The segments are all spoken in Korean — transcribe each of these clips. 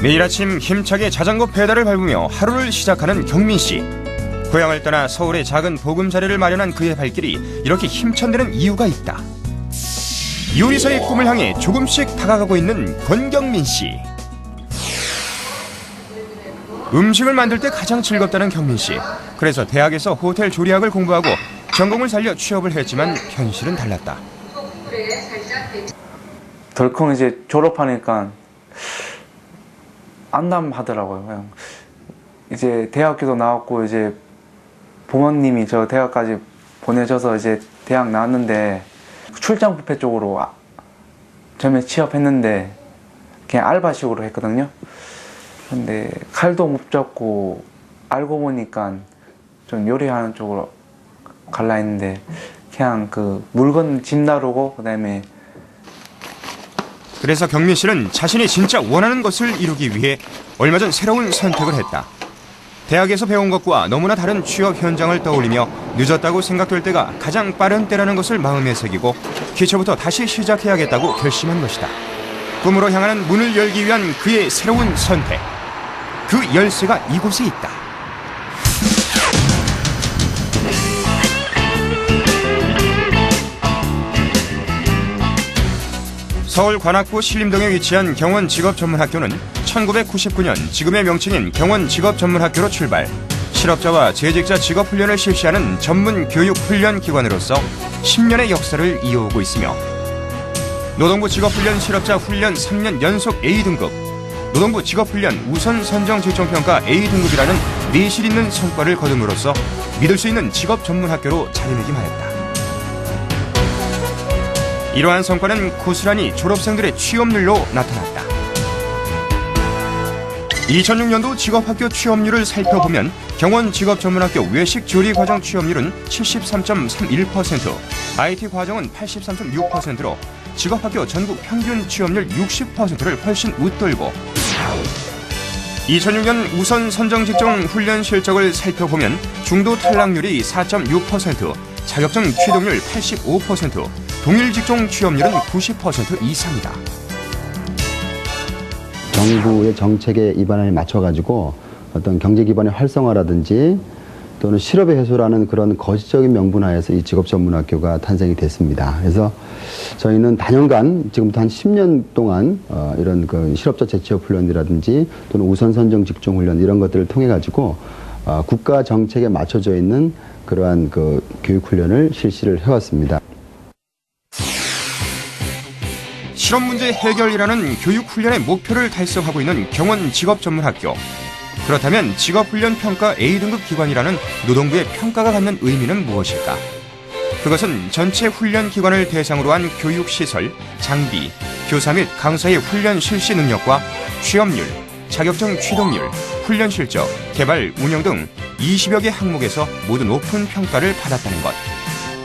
매일 아침 힘차게 자전거 페달을 밟으며 하루를 시작하는 경민 씨. 고향을 떠나 서울의 작은 보금자리를 마련한 그의 발길이 이렇게 힘찬데는 이유가 있다. 요리사의 꿈을 향해 조금씩 다가가고 있는 권경민 씨. 음식을 만들 때 가장 즐겁다는 경민 씨. 그래서 대학에서 호텔 조리학을 공부하고 전공을 살려 취업을 했지만 현실은 달랐다. 덜컹 이제 졸업하니까 안담하더라고요. 그냥 이제 대학교도 나왔고 이제 부모님이 저 대학까지 보내줘서 이제 대학 나왔는데 출장 뷔페 쪽으로 아- 처음에 취업했는데 그냥 알바식으로 했거든요. 근데 칼도 못 잡고 알고 보니까 좀 요리하는 쪽으로 갈라 했는데 그냥 그 물건 짐 나르고 그다음에 그래서 경민 씨는 자신이 진짜 원하는 것을 이루기 위해 얼마 전 새로운 선택을 했다. 대학에서 배운 것과 너무나 다른 취업 현장을 떠올리며 늦었다고 생각될 때가 가장 빠른 때라는 것을 마음에 새기고 기초부터 다시 시작해야겠다고 결심한 것이다. 꿈으로 향하는 문을 열기 위한 그의 새로운 선택. 그 열쇠가 이곳에 있다. 서울 관악구 신림동에 위치한 경원 직업전문학교는 1999년 지금의 명칭인 경원 직업전문학교로 출발. 실업자와 재직자 직업훈련을 실시하는 전문 교육 훈련 기관으로서 10년의 역사를 이어오고 있으며 노동부 직업훈련 실업자 훈련 3년 연속 A등급, 노동부 직업훈련 우선 선정 직종평가 A등급이라는 내실 있는 성과를 거둠으로써 믿을 수 있는 직업 전문 학교로 자리매김하였다. 이러한 성과는 고스란히 졸업생들의 취업률로 나타났다. 2006년도 직업학교 취업률을 살펴보면 경원 직업전문학교 외식 조리 과정 취업률은 73.31%, IT 과정은 83.6%로 직업학교 전국 평균 취업률 60%를 훨씬 웃돌고 2006년 우선 선정 직종 훈련 실적을 살펴보면 중도 탈락률이 4.6%, 자격증 취득률 85%, 동일 직종 취업률은 90% 이상이다. 정부의 정책에 입안에 맞춰가지고 어떤 경제 기반의 활성화라든지 또는 실업의 해소라는 그런 거시적인 명분하에서 이 직업 전문학교가 탄생이 됐습니다. 그래서 저희는 단연간 지금부터 한 10년 동안 어, 이런 그 실업자 재취업 훈련이라든지 또는 우선 선정 직종 훈련 이런 것들을 통해 가지고 어, 국가 정책에 맞춰져 있는 그러한 그 교육 훈련을 실시를 해왔습니다. 실업 문제 해결이라는 교육 훈련의 목표를 달성하고 있는 경원 직업 전문 학교. 그렇다면 직업훈련 평가 A등급 기관이라는 노동부의 평가가 갖는 의미는 무엇일까? 그것은 전체 훈련 기관을 대상으로 한 교육 시설, 장비, 교사 및 강사의 훈련 실시 능력과 취업률, 자격증 취득률, 훈련 실적, 개발, 운영 등 20여 개 항목에서 모두 높은 평가를 받았다는 것.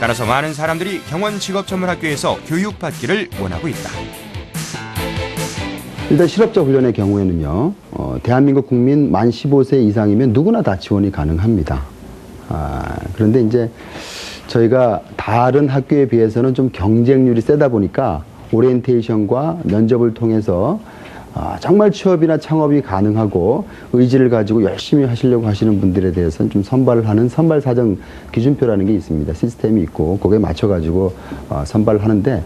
따라서 많은 사람들이 경원 직업 전문 학교에서 교육받기를 원하고 있다. 일단 실업자 훈련의 경우에는요, 어, 대한민국 국민 만 15세 이상이면 누구나 다 지원이 가능합니다. 아, 그런데 이제 저희가 다른 학교에 비해서는 좀 경쟁률이 세다 보니까 오리엔테이션과 면접을 통해서 아, 정말 취업이나 창업이 가능하고 의지를 가지고 열심히 하시려고 하시는 분들에 대해서는 좀 선발을 하는 선발 사정 기준표라는 게 있습니다. 시스템이 있고 거기에 맞춰 가지고 어, 선발을 하는데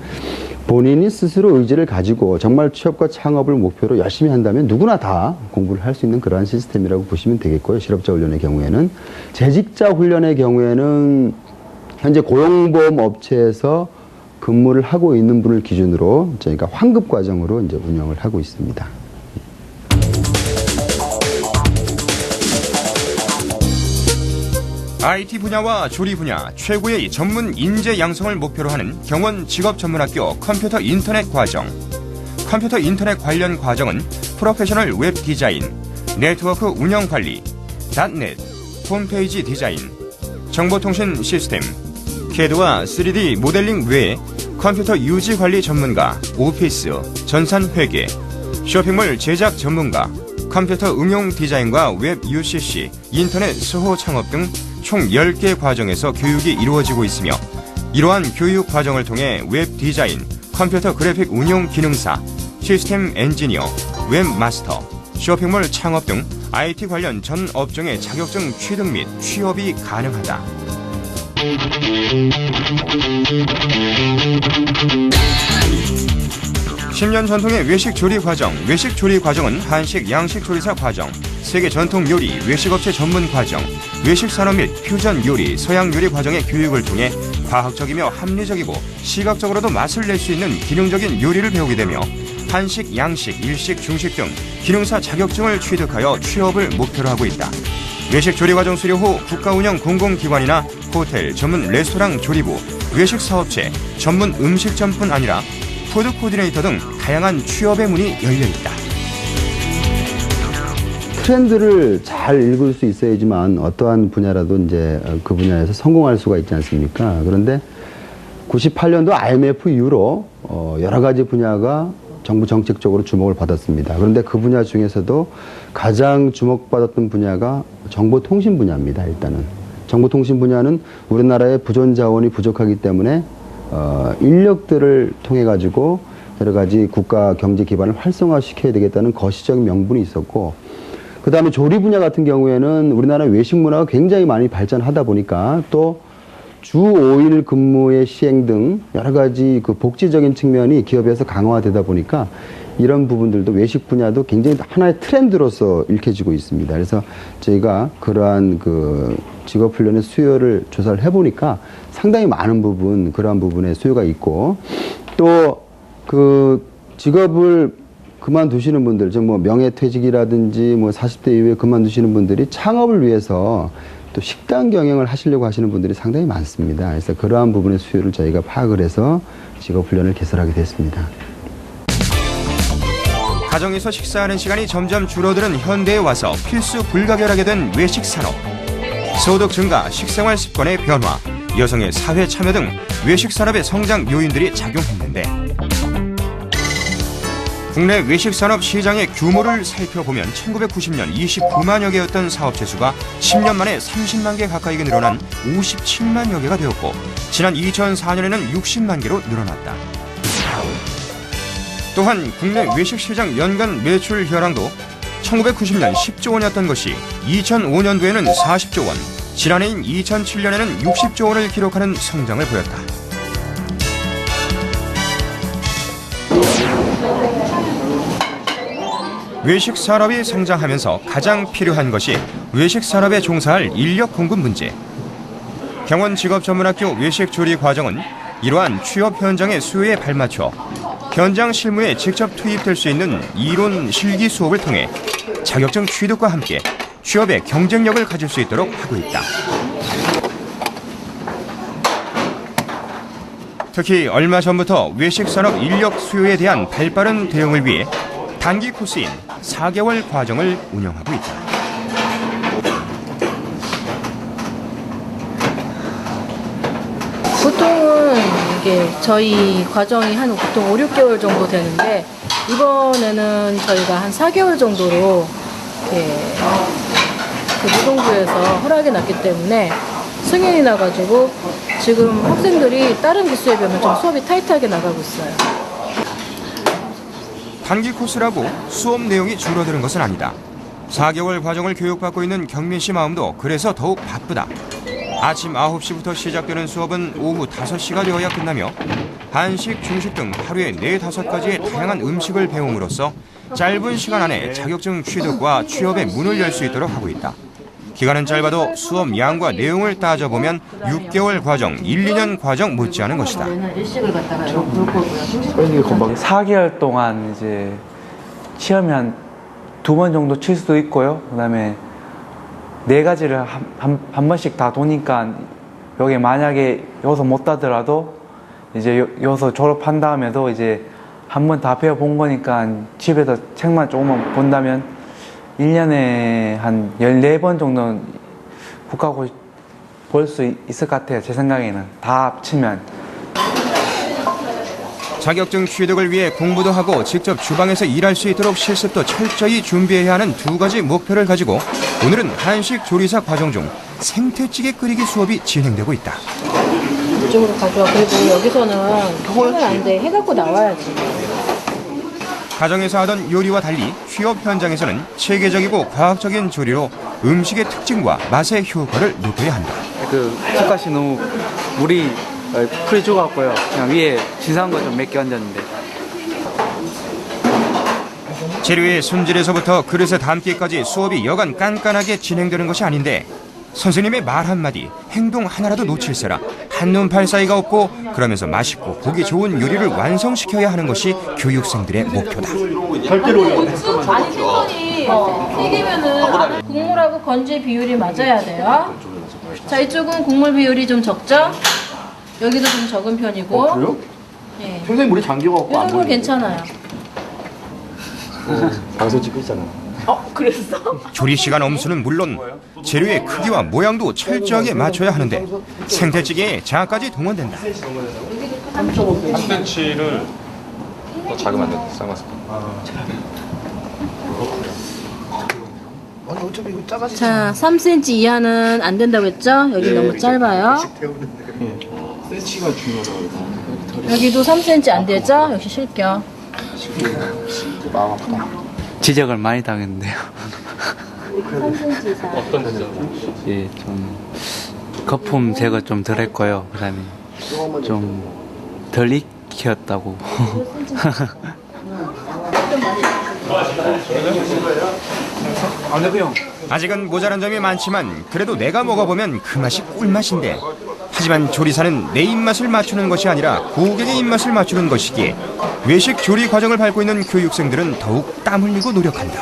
본인이 스스로 의지를 가지고 정말 취업과 창업을 목표로 열심히 한다면 누구나 다 공부를 할 수 있는 그러한 시스템이라고 보시면 되겠고요. 실업자 훈련의 경우에는 재직자 훈련의 경우에는 현재 고용보험 업체에서 근무를 하고 있는 분을 기준으로 저희가 환급 과정으로 이제 운영을 하고 있습니다. IT 분야와 조리 분야 최고의 전문 인재 양성을 목표로 하는 경원 직업전문학교 컴퓨터 인터넷 과정. 컴퓨터 인터넷 관련 과정은 프로페셔널 웹 디자인, 네트워크 운영 관리, 닷넷, 홈페이지 디자인, 정보통신 시스템, 캐드와 3D 모델링 외에 컴퓨터 유지 관리 전문가, 오피스, 전산 회계, 쇼핑몰 제작 전문가, 컴퓨터 응용 디자인과 웹 UCC, 인터넷 수호 창업 등 총 10개 과정에서 교육이 이루어지고 있으며 이러한 교육 과정을 통해 웹 디자인, 컴퓨터 그래픽 운용 기능사, 시스템 엔지니어, 웹 마스터, 쇼핑몰 창업 등 IT 관련 전 업종의 자격증 취득 및 취업이 가능하다. 십년 전통의 외식 조리 과정, 외식 조리 과정은 한식, 양식 조리사 과정, 세계 전통 요리, 외식업체 전문 과정, 외식 산업 및 퓨전 요리, 서양 요리 과정의 교육을 통해 과학적이며 합리적이고 시각적으로도 맛을 낼 수 있는 기능적인 요리를 배우게 되며 한식, 양식, 일식, 중식 등 기능사 자격증을 취득하여 취업을 목표로 하고 있다. 외식 조리 과정 수료 후 국가 운영 공공기관이나 호텔, 전문 레스토랑 조리부, 외식 사업체, 전문 음식점뿐 아니라 푸드 코디네이터 등 다양한 취업의 문이 열려 있다. 트렌드를 잘 읽을 수 있어야지만 어떠한 분야라도 이제 그 분야에서 성공할 수가 있지 않습니까? 그런데 98년도 IMF 이후로 어, 여러 가지 분야가 정부 정책적으로 주목을 받았습니다. 그런데 그 분야 중에서도 가장 주목받았던 분야가 정보통신 분야입니다. 일단은 정보통신 분야는 우리나라의 부존 자원이 부족하기 때문에 어, 인력들을 통해 가지고 여러 가지 국가 경제 기반을 활성화시켜야 되겠다는 거시적인 명분이 있었고 그 다음에 조리 분야 같은 경우에는 우리나라 외식 문화가 굉장히 많이 발전하다 보니까 또 주 5일 근무의 시행 등 여러 가지 그 복지적인 측면이 기업에서 강화되다 보니까 이런 부분들도 외식 분야도 굉장히 하나의 트렌드로서 읽혀지고 있습니다. 그래서 저희가 그러한 그 직업 훈련의 수요를 조사를 해보니까 상당히 많은 부분 그러한 부분에 수요가 있고 또 그 직업을 그만두시는 분들, 좀뭐 명예퇴직이라든지 뭐 40대 이후에 그만두시는 분들이 창업을 위해서 또 식당 경영을 하시려고 하시는 분들이 상당히 많습니다. 그래서 그러한 부분의 수요를 저희가 파악을 해서 직업 훈련을 개설하게 됐습니다. 가정에서 식사하는 시간이 점점 줄어드는 현대에 와서 필수 불가결하게 된 외식 산업. 소득 증가, 식생활 습관의 변화, 여성의 사회 참여 등 외식 산업의 성장 요인들이 작용했는데 국내 외식 산업 시장의 규모를 살펴보면 1990년 29만여 개였던 사업체 수가 10년 만에 30만 개 가까이게 늘어난 57만여 개가 되었고 지난 2004년에는 60만 개로 늘어났다. 또한 국내 외식 시장 연간 매출 현황도 1990년 10조 원이었던 것이 2005년도에는 40조 원, 지난해인 2007년에는 60조 원을 기록하는 성장을 보였다. 외식 산업이 성장하면서 가장 필요한 것이 외식 산업에 종사할 인력 공급 문제. 경원 직업전문학교 외식 조리 과정은 이러한 취업 현장의 수요에 발맞춰 현장 실무에 직접 투입될 수 있는 이론 실기 수업을 통해 자격증 취득과 함께 취업의 경쟁력을 가질 수 있도록 하고 있다. 특히 얼마 전부터 외식 산업 인력 수요에 대한 발빠른 대응을 위해 단기 코스인 4개월 과정을 운영하고 있다. 보통은 이게 저희 과정이 한 보통 5, 6개월 정도 되는데 이번에는 저희가 한 4개월 정도로 이렇게 그 노동부에서 허락이 났기 때문에 승인이 나가지고 지금 학생들이 다른 기수에 비하면 좀 수업이 타이트하게 나가고 있어요. 단기 코스라고 수업 내용이 줄어드는 것은 아니다. 4개월 과정을 교육받고 있는 경민 씨 마음도 그래서 더욱 바쁘다. 아침 9시부터 시작되는 수업은 오후 5시가 되어야 끝나며 한식, 중식 등 하루에 4, 5가지의 다양한 음식을 배움으로써 짧은 시간 안에 자격증 취득과 취업의 문을 열 수 있도록 하고 있다. 기간은 짧아도 수업 양과 내용을 따져보면 6개월 과정, 1, 2년 과정 못지않은 것이다. 일식을 갖다가 볼 거고요. 이게 금방 4개월 동안 이제 시험이 한 두 번 정도 칠 수도 있고요. 그다음에 네 가지를 한, 한, 한 번씩 다 도니까 여기 만약에 여기서 못 따더라도 이제 여, 여기서 졸업한 다음에도 이제 한 번 다 배워본 거니까 집에서 책만 조금만 본다면 1년에 한 14번 정도는 국가고 볼 수 있을 것 같아요. 제 생각에는. 다 합치면. 자격증 취득을 위해 공부도 하고 직접 주방에서 일할 수 있도록 실습도 철저히 준비해야 하는 두 가지 목표를 가지고 오늘은 한식 조리사 과정 중 생태찌개 끓이기 수업이 진행되고 있다. 이쪽으로 가져와. 그리고 여기서는 하면 안 돼. 해갖고 나와야지. 가정에서 하던 요리와 달리 취업 현장에서는 체계적이고 과학적인 조리로 음식의 특징과 맛의 효과를 높여야 한다. 그 숟가락이 너무 물이 어, 풀이 죽어갖고요. 그냥 위에 진상한 거좀 몇 개 얹었는데. 재료의 손질에서부터 그릇에 담기까지 수업이 여간 깐깐하게 진행되는 것이 아닌데 선생님의 말 한마디, 행동 하나라도 놓칠세라 한눈 팔 사이가 없고 그러면서 맛있고 보기 좋은 요리를 완성시켜야 하는 것이 교육생들의 목표다. 아니 생선이 세 개면은 국물하고 건지 비율이 맞아야 돼요. 자 이쪽은 국물 비율이 좀 적죠? 여기도 좀 적은 편이고. 그래요? 예. 선생님 우리 장기가 이 정도는 괜찮아요. 방송 찍고 있잖아요. 조리 시간 엄수는 물론 재료의 크기와 모양도 철저하게 맞춰야 하는데 생태찌개에 장까지 동원된다. 3cm를 더 작으면 안 돼. 쌍화스. 자 3cm 이하는 안 된다고 했죠? 여기 너무 짧아요. 센치가 중요하다고. 여기도 3cm 안 되죠? 역시 실격. 마음 아프다. 지적을 많이 당했는데요. 3cm 이상. 어떤 데서? 예, 좀 거품 제거 좀 덜 했고요. 그다음에 좀덜 익혔다고. 안 해요. 아직은 모자란 점이 많지만 그래도 내가 먹어보면 그 맛이 꿀맛인데 하지만 조리사는 내 입맛을 맞추는 것이 아니라 고객의 입맛을 맞추는 것이기에 외식 조리 과정을 밟고 있는 교육생들은 더욱 땀 흘리고 노력한다.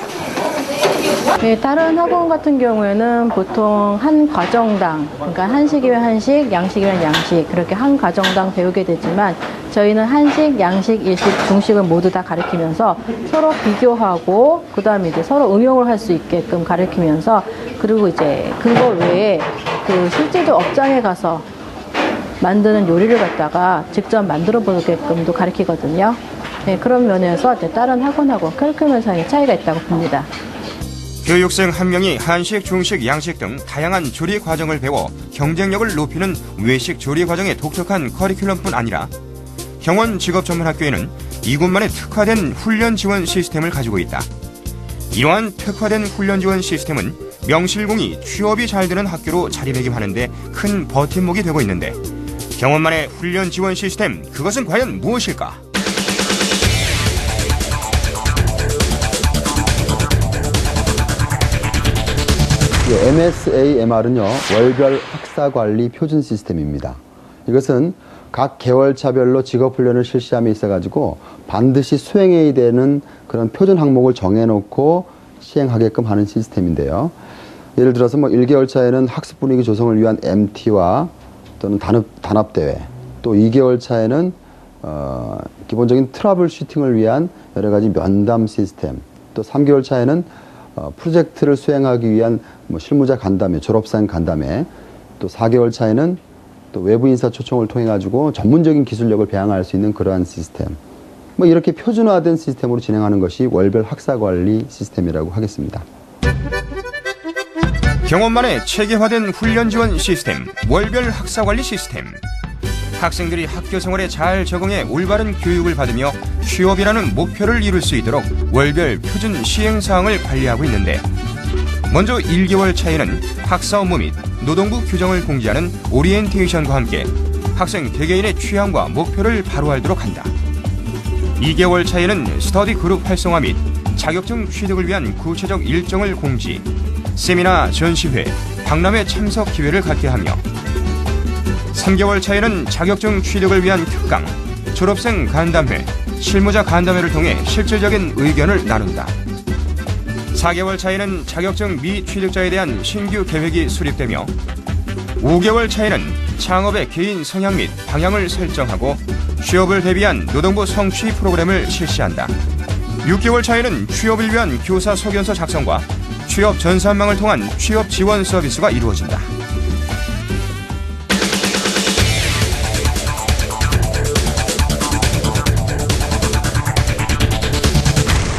네, 다른 학원 같은 경우에는 보통 한 과정당, 그러니까 한식이면 한식, 양식이면 양식, 그렇게 한 과정당 배우게 되지만 저희는 한식, 양식, 일식, 중식을 모두 다 가르치면서 서로 비교하고 그 다음에 이제 서로 응용을 할 수 있게끔 가르치면서 그리고 이제 그거 외에 그 실제로 업장에 가서 만드는 요리를 갖다가 직접 만들어 보게끔도 가르치거든요. 네, 그런 면에서 다른 학원하고 커리큘럼 상의 차이가 있다고 봅니다. 교육생 한 명이 한식, 중식, 양식 등 다양한 조리 과정을 배워 경쟁력을 높이는 외식 조리 과정의 독특한 커리큘럼뿐 아니라 경원 직업 전문 학교에는 이곳만의 특화된 훈련 지원 시스템을 가지고 있다. 이러한 특화된 훈련 지원 시스템은 명실공히 취업이 잘 되는 학교로 자리매김하는데 큰 버팀목이 되고 있는데 경원만의 훈련 지원 시스템 그것은 과연 무엇일까? 예, MSAMR은요 월별 학사 관리 표준 시스템입니다. 이것은 각 계열차별로 직업 훈련을 실시함에 있어 가지고 반드시 수행해야 되는 그런 표준 항목을 정해놓고 시행하게끔 하는 시스템인데요. 예를 들어서 뭐 1개월 차에는 학습 분위기 조성을 위한 MT와 또는 단합, 단합 대회, 또 2개월 차에는 어, 기본적인 트러블 슈팅을 위한 여러 가지 면담 시스템, 또 3개월 차에는 어, 프로젝트를 수행하기 위한 뭐 실무자 간담회, 졸업생 간담회, 또 4개월 차에는 또 외부 인사 초청을 통해 가지고 전문적인 기술력을 배양할 수 있는 그러한 시스템. 뭐 이렇게 표준화된 시스템으로 진행하는 것이 월별 학사 관리 시스템이라고 하겠습니다. 경원만의 체계화된 훈련 지원 시스템, 월별 학사 관리 시스템. 학생들이 학교 생활에 잘 적응해 올바른 교육을 받으며 취업이라는 목표를 이룰 수 있도록 월별 표준 시행 사항을 관리하고 있는데 먼저 1개월 차에는 학사 업무 및 노동부 규정을 공지하는 오리엔테이션과 함께 학생 개개인의 취향과 목표를 바로 알도록 한다. 2개월 차에는 스터디 그룹 활성화 및 자격증 취득을 위한 구체적 일정을 공지, 세미나 전시회, 박람회 참석 기회를 갖게 하며 3개월 차에는 자격증 취득을 위한 특강, 졸업생 간담회, 실무자 간담회를 통해 실질적인 의견을 나눈다. 4개월 차에는 자격증 미취득자에 대한 신규 계획이 수립되며 5개월 차에는 창업의 개인 성향 및 방향을 설정하고 취업을 대비한 노동부 성취 프로그램을 실시한다. 6개월 차에는 취업을 위한 교사 소견서 작성과 취업 전산망을 통한 취업 지원 서비스가 이루어진다.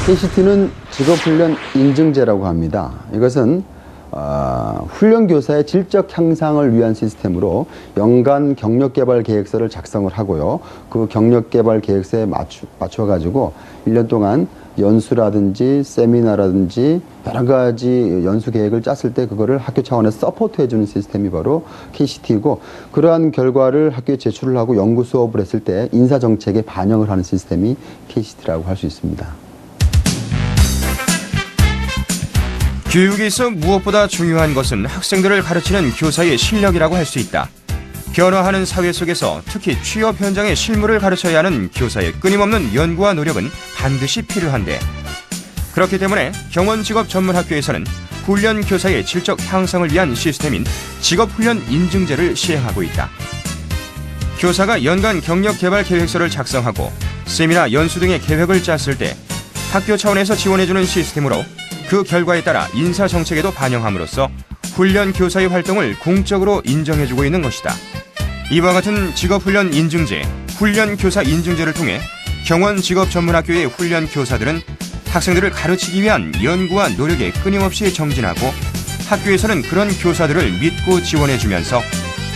KCT는 직업훈련 인증제라고 합니다. 이것은 어, 훈련 교사의 질적 향상을 위한 시스템으로 연간 경력 개발 계획서를 작성을 하고요. 그 경력 개발 계획서에 맞추, 맞춰 가지고 1년 동안 연수라든지 세미나라든지 여러 가지 연수 계획을 짰을 때 그거를 학교 차원에서 서포트 해주는 시스템이 바로 KCT이고 그러한 결과를 학교에 제출을 하고 연구 수업을 했을 때 인사 정책에 반영을 하는 시스템이 KCT라고 할 수 있습니다. 교육에 있어 무엇보다 중요한 것은 학생들을 가르치는 교사의 실력이라고 할 수 있다. 변화하는 사회 속에서 특히 취업 현장의 실무를 가르쳐야 하는 교사의 끊임없는 연구와 노력은 반드시 필요한데 그렇기 때문에 경원 직업 전문 학교에서는 훈련 교사의 질적 향상을 위한 시스템인 직업 훈련 인증제를 시행하고 있다. 교사가 연간 경력 개발 계획서를 작성하고 세미나 연수 등의 계획을 짰을 때 학교 차원에서 지원해주는 시스템으로 그 결과에 따라 인사 정책에도 반영함으로써 훈련 교사의 활동을 공적으로 인정해주고 있는 것이다. 이와 같은 직업훈련 인증제, 훈련 교사 인증제를 통해 경원 직업 전문학교의 훈련 교사들은 학생들을 가르치기 위한 연구와 노력에 끊임없이 정진하고 학교에서는 그런 교사들을 믿고 지원해주면서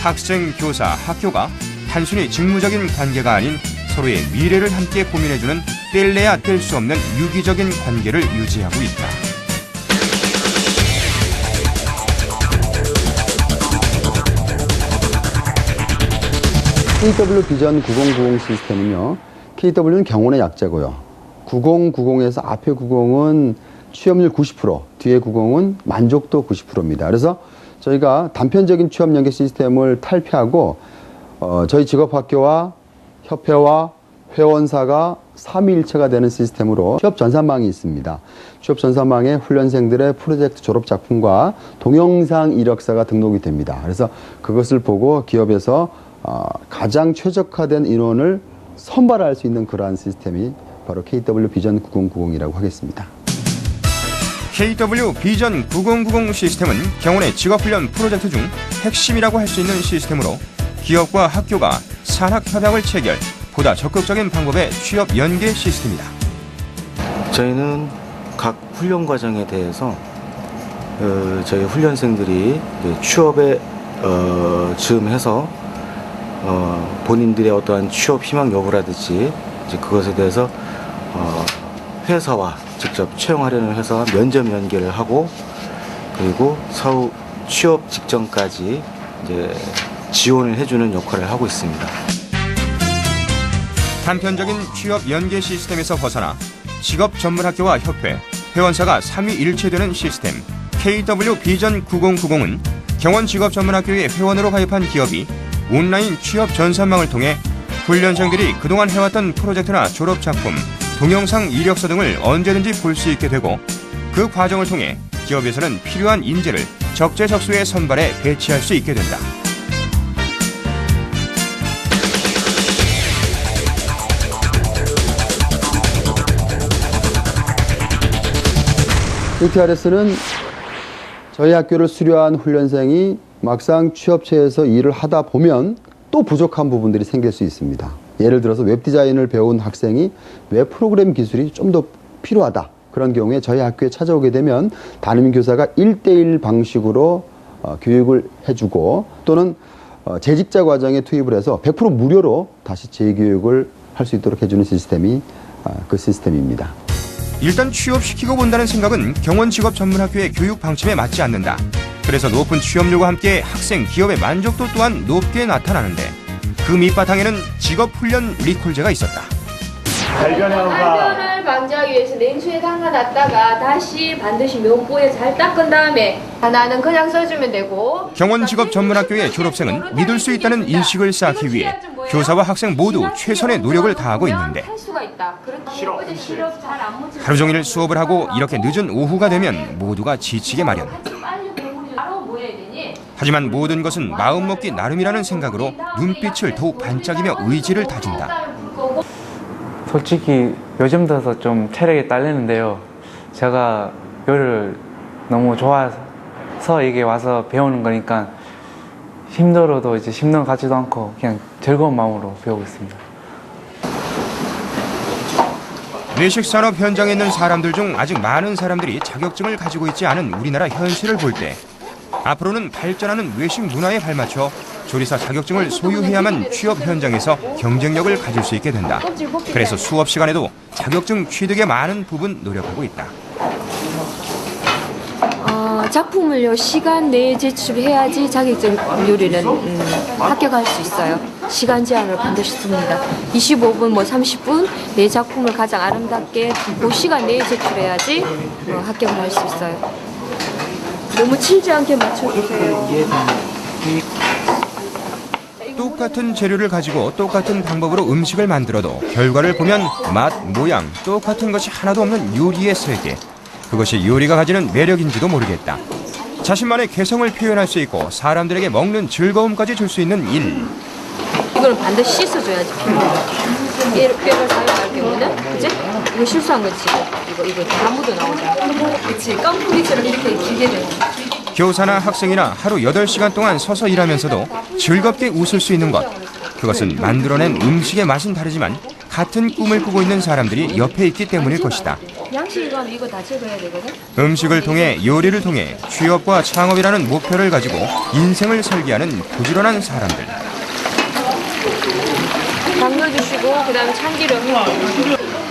학생, 교사, 학교가 단순히 직무적인 관계가 아닌 서로의 미래를 함께 고민해주는 뗄래야 뗄 수 없는 유기적인 관계를 유지하고 있다. KW 비전 9090 시스템은요. KW는 경원의 약자고요. 9090에서 앞에 90은 취업률 90%, 뒤에 90은 만족도 90%입니다. 그래서 저희가 단편적인 취업 연계 시스템을 탈피하고 어, 저희 직업학교와 협회와 회원사가 삼위일체가 되는 시스템으로 취업 전산망이 있습니다. 취업 전산망에 훈련생들의 프로젝트 졸업 작품과 동영상 이력서가 등록이 됩니다. 그래서 그것을 보고 기업에서 어, 가장 최적화된 인원을 선발할 수 있는 그러한 시스템이 바로 KW 비전 9090이라고 하겠습니다. KW 비전 9090 시스템은 경원의 직업훈련 프로젝트 중 핵심이라고 할 수 있는 시스템으로 기업과 학교가 산학협약을 체결, 보다 적극적인 방법의 취업 연계 시스템이다. 저희는 각 훈련 과정에 대해서 어, 저희 훈련생들이 취업에 어, 즈음해서 어, 본인들의 어떠한 취업 희망 여부라든지 이제 그것에 대해서 어, 회사와 직접 채용하려는 회사와 면접 연계를 하고 그리고 사후 취업 직전까지 이제 지원을 해주는 역할을 하고 있습니다. 단편적인 취업 연계 시스템에서 벗어나 직업 전문 학교와 협회, 회원사가 삼위일체되는 시스템 KW 비전 9090은 경원 직업 전문 학교의 회원으로 가입한 기업이 온라인 취업 전산망을 통해 훈련생들이 그동안 해왔던 프로젝트나 졸업 작품, 동영상 이력서 등을 언제든지 볼 수 있게 되고 그 과정을 통해 기업에서는 필요한 인재를 적재적소에 선발해 배치할 수 있게 된다. KTRS는 저희 학교를 수료한 훈련생이 막상 취업체에서 일을 하다 보면 또 부족한 부분들이 생길 수 있습니다. 예를 들어서 웹 디자인을 배운 학생이 웹 프로그램 기술이 좀 더 필요하다. 그런 경우에 저희 학교에 찾아오게 되면 담임 교사가 1대1 방식으로 어, 교육을 해주고 또는 어, 재직자 과정에 투입을 해서 100% 무료로 다시 재교육을 할 수 있도록 해주는 시스템이 아, 그 시스템입니다. 일단 취업시키고 본다는 생각은 경원 직업 전문학교의 교육 방침에 맞지 않는다. 그래서 높은 취업률과 함께 학생 기업의 만족도 또한 높게 나타나는데 그 밑바탕에는 직업 훈련 리콜제가 있었다. 발변을 방지하기 위해서 냉수에 담가놨다가 다시 반드시 면보에 잘 닦은 다음에 하나는 그냥 써주면 되고 경원 직업 전문학교의 졸업생은 믿을 수 있다는 인식을 쌓기 위해 교사와 학생 모두 최선의 노력을 다하고 있는데 하루 종일 수업을 하고 이렇게 늦은 오후가 되면 모두가 지치게 마련. 빨리 배우지 바로 뭐 해야 되니? 하지만 모든 것은 마음먹기 나름이라는 생각으로 눈빛을 더욱 반짝이며 의지를 다진다. 솔직히 요즘 들어서 좀 체력이 딸리는데요. 제가 요리를 너무 좋아서 이게 와서 배우는 거니까 힘들어도 이제 것 같지도 않고 그냥 즐거운 마음으로 배우고 있습니다. 외식 산업 현장에 있는 사람들 중 아직 많은 사람들이 자격증을 가지고 있지 않은 우리나라 현실을 볼때 앞으로는 발전하는 외식 문화에 발맞춰 조리사 자격증을 소유해야만 취업 현장에서 경쟁력을 가질 수 있게 된다. 그래서 수업 시간에도 자격증 취득에 많은 부분 노력하고 있다. 어, 작품을요 시간 내에 제출해야지 자격증 요리는 음, 합격할 수 있어요. 시간 제한을 반드시 둡니다. 25분 뭐 30분 내 작품을 가장 아름답게 그 시간 내에 제출해야지 어, 합격을 할 수 있어요. 너무 치지 않게 맞춰주세요. 똑같은 재료를 가지고 똑같은 방법으로 음식을 만들어도 결과를 보면 맛, 모양 똑같은 것이 하나도 없는 요리의 세계. 그것이 요리가 가지는 매력인지도 모르겠다. 자신만의 개성을 표현할 수 있고 사람들에게 먹는 즐거움까지 줄 수 있는 일. 이거는 반드시 씻어줘야지. 뼈를, 사용할 경우는 그지? 이거 실수한 거지. 이거 이거 다 묻어 나오잖아. 그치? 깡뿌리처럼 이렇게 길게 되는. 교사나 학생이나 하루 8시간 동안 서서 일하면서도 즐겁게 웃을 수 있는 것. 그것은 만들어낸 음식의 맛은 다르지만 같은 꿈을 꾸고 있는 사람들이 옆에 있기 때문일 것이다. 양식이 가면 이거 다 제거해야 되거든. 음식을 통해 요리를 통해 취업과 창업이라는 목표를 가지고 인생을 설계하는 부지런한 사람들. 담궈주시고 그다음에 참기름.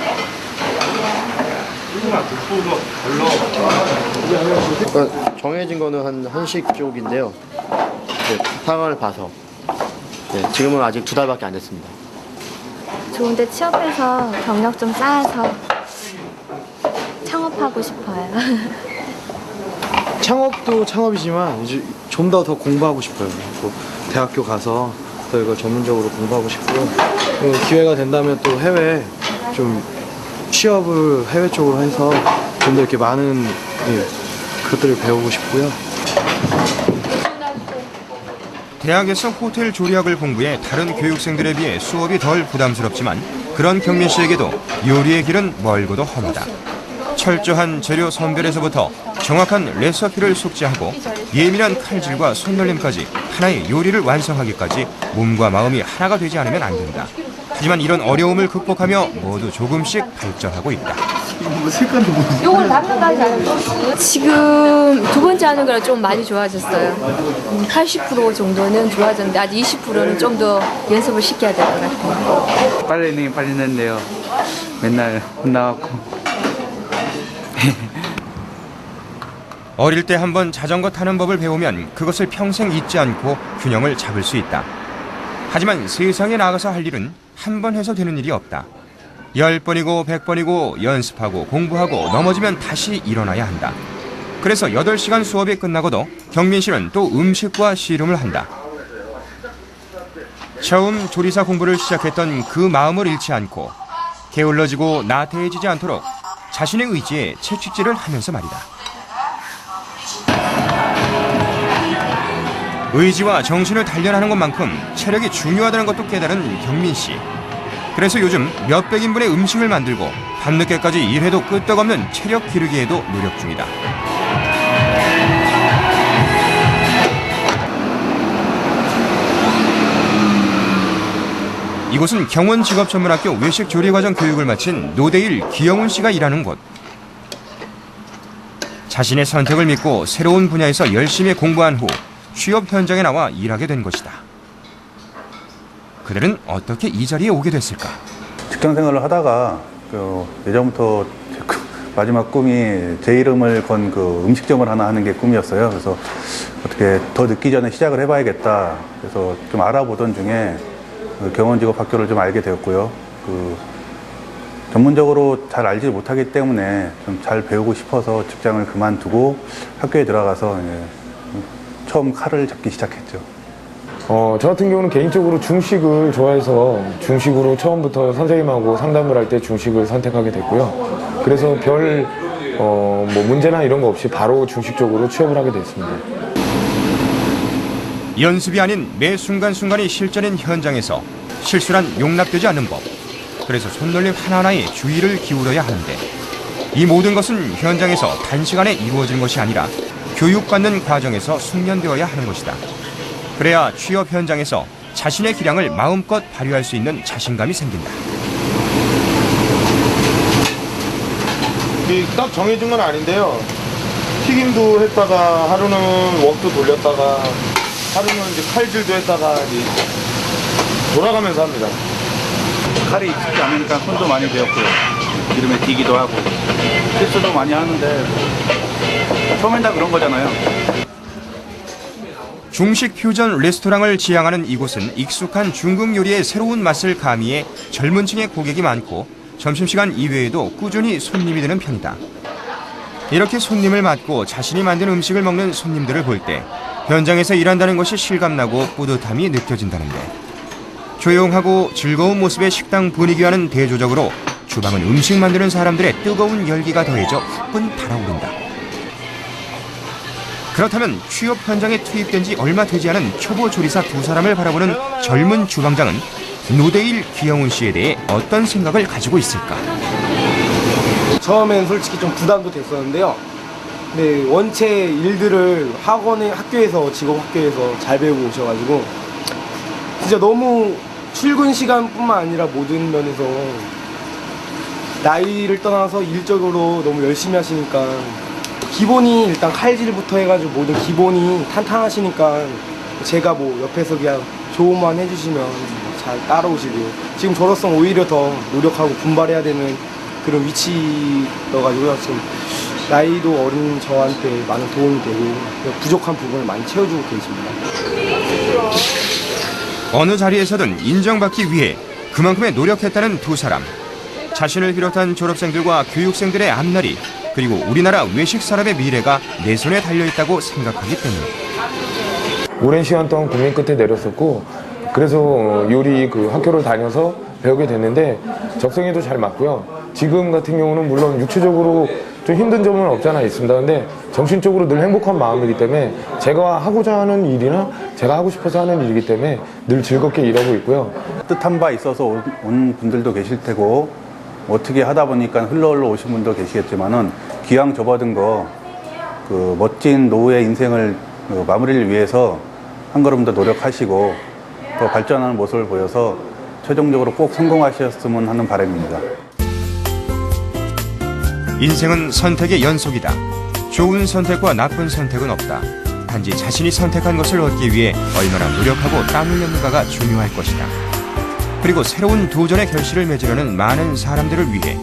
그러니까 정해진 거는 한 한식 쪽인데요. 네, 상황을 봐서. 네, 지금은 아직 두 달밖에 안 됐습니다. 좋은데 취업해서 경력 좀 쌓아서 창업하고 싶어요. 창업도 창업이지만 이제 좀 더 더 공부하고 싶어요. 또 대학교 가서 더 이걸 전문적으로 공부하고. 그리고 기회가 된다면 또 해외 좀 취업을 해외 쪽으로 해서 좀 더 이렇게 많은 예, 그것들을 배우고 싶고요. 대학에서 호텔 조리학을 공부해 다른 교육생들에 비해 수업이 덜 부담스럽지만 그런 경민 씨에게도 요리의 길은 멀고도 험하다. 철저한 재료 선별에서부터 정확한 레시피를 숙지하고 예민한 칼질과 손놀림까지 하나의 요리를 완성하기까지 몸과 마음이 하나가 되지 않으면 안 된다. 하지만 이런 어려움을 극복하며 모두 조금씩 발전하고 있다. 요걸 담는다지 않을까? 지금 두 번째 하는 거랑 좀 많이 좋아졌어요. 음, 80% 정도는 좋아졌는데 아직 20%는 좀 더 연습을 시켜야 될 것 같아요. 빨래는 빨리 는데요 맨날 혼나갖고 어릴 때 한번 자전거 타는 법을 배우면 그것을 평생 잊지 않고 균형을 잡을 수 있다. 하지만 세상에 나가서 할 일은 한 번 해서 되는 일이 없다. 열 번이고 백 번이고 연습하고 공부하고 넘어지면 다시 일어나야 한다. 그래서 8시간 수업이 끝나고도 경민 씨는 또 음식과 씨름을 한다. 처음 조리사 공부를 시작했던 그 마음을 잃지 않고 게을러지고 나태해지지 않도록 자신의 의지에 채찍질을 하면서 말이다. 의지와 정신을 단련하는 것만큼 체력이 중요하다는 것도 깨달은 경민 씨. 그래서 요즘 몇백 인분의 음식을 만들고 밤늦게까지 일해도 끄떡없는 체력 기르기에도 노력 중이다. 이곳은 경원직업전문학교 외식조리과정 교육을 마친 노대일 기영훈 씨가 일하는 곳. 자신의 선택을 믿고 새로운 분야에서 열심히 공부한 후 취업 현장에 나와 일하게 된 것이다. 그들은 어떻게 이 자리에 오게 됐을까? 직장 생활을 하다가 그 예전부터 제 꿈- 마지막 꿈이 제 이름을 건 그 음식점을 하나 하는 게 꿈이었어요. 그래서 어떻게 더 늦기 전에 시작을 해봐야겠다. 그래서 좀 알아보던 중에 그 경원직업 학교를 좀 알게 되었고요. 그 전문적으로 잘 알지 못하기 때문에 좀 잘 배우고 싶어서 직장을 그만두고 학교에 들어가서 처음 칼을 잡기 시작했죠. 어, 저 같은 경우는 개인적으로 중식을 좋아해서 중식으로 처음부터 선생님하고 상담을 할 때 중식을 선택하게 됐고요. 그래서 별, 어, 뭐 문제나 이런 거 없이 바로 중식 쪽으로 취업을 하게 됐습니다. 연습이 아닌 매 순간순간이 실전인 현장에서 실수란 용납되지 않는 법. 그래서 손놀림 하나하나에 주의를 기울여야 하는데 이 모든 것은 현장에서 단시간에 이루어지는 것이 아니라 교육받는 과정에서 숙련되어야 하는 것이다. 그래야 취업 현장에서 자신의 기량을 마음껏 발휘할 수 있는 자신감이 생긴다. 이게 딱 정해진 건 아닌데요. 튀김도 했다가 하루는 웍도 돌렸다가 하루는 이제 칼질도 했다가 이제 돌아가면서 합니다. 칼이 익숙지 않으니까 손도 많이 배웠고요. 기름에 튀기도 하고 실수도 많이 하는데 처음엔 다 그런 거잖아요. 중식 퓨전 레스토랑을 지향하는 이곳은 익숙한 중국 요리의 새로운 맛을 가미해 젊은 층의 고객이 많고 점심시간 이외에도 꾸준히 손님이 드는 편이다. 이렇게 손님을 맞고 자신이 만든 음식을 먹는 손님들을 볼 때 현장에서 일한다는 것이 실감나고 뿌듯함이 느껴진다는데 조용하고 즐거운 모습의 식당 분위기와는 대조적으로 주방은 음식 만드는 사람들의 뜨거운 열기가 더해져 후끈 달아오른다. 그렇다면 취업 현장에 투입된 지 얼마 되지 않은 초보 조리사 두 사람을 바라보는 젊은 주방장은 노대일 귀영훈 씨에 대해 어떤 생각을 가지고 있을까? 처음엔 솔직히 좀 부담도 됐었는데요. 네, 원체 일들을 학원에 학교에서 직업 학교에서 잘 배우고 오셔가지고 진짜 너무 출근 시간뿐만 아니라 모든 면에서 나이를 떠나서 일적으로 너무 열심히 하시니까 기본이 일단 칼질부터 해가지고 모든 기본이 탄탄하시니까 제가 뭐 옆에서 그냥 조언만 해주시면 잘 따라오시고 지금 저로서는 오히려 더 노력하고 분발해야 되는 그런 위치여가지고요 지금 나이도 어린 저한테 많은 도움이 되고 부족한 부분을 많이 채워주고 계십니다. 어느 자리에서든 인정받기 위해 그만큼의 노력했다는 두 사람. 자신을 비롯한 졸업생들과 교육생들의 앞날이 그리고 우리나라 외식 산업의 미래가 내 손에 달려 있다고 생각하기 때문에. 오랜 시간 동안 고민 끝에 내렸었고 그래서 요리 그 학교를 다녀서 배우게 됐는데 적성에도 잘 맞고요. 지금 같은 경우는 물론 육체적으로 좀 힘든 점은 없잖아 있습니다. 근데 정신적으로 늘 행복한 마음이기 때문에 제가 하고자 하는 일이나 제가 하고 싶어서 하는 일이기 때문에 늘 즐겁게 일하고 있고요. 뜻한 바 있어서 온- 온 분들도 계실 테고 어떻게 하다 보니까 흘러 흘러 오신 분도 계시겠지만은 기왕 접어든 거 그 멋진 노후의 인생을 그 마무리를 위해서 한 걸음 더 노력하시고 더 발전하는 모습을 보여서 최종적으로 꼭 성공하셨으면 하는 바람입니다. 인생은 선택의 연속이다. 좋은 선택과 나쁜 선택은 없다. 단지 자신이 선택한 것을 얻기 위해 얼마나 노력하고 땀을 흘렸는가가 중요할 것이다. 그리고 새로운 도전의 결실을 맺으려는 많은 사람들을 위해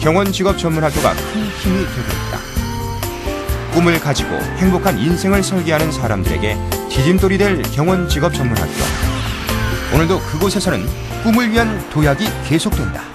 경원 직업 전문 학교가 큰 힘이 되고 있다. 꿈을 가지고 행복한 인생을 설계하는 사람들에게 디딤돌이 될 경원 직업 전문 학교. 오늘도 그곳에서는 꿈을 위한 도약이 계속된다.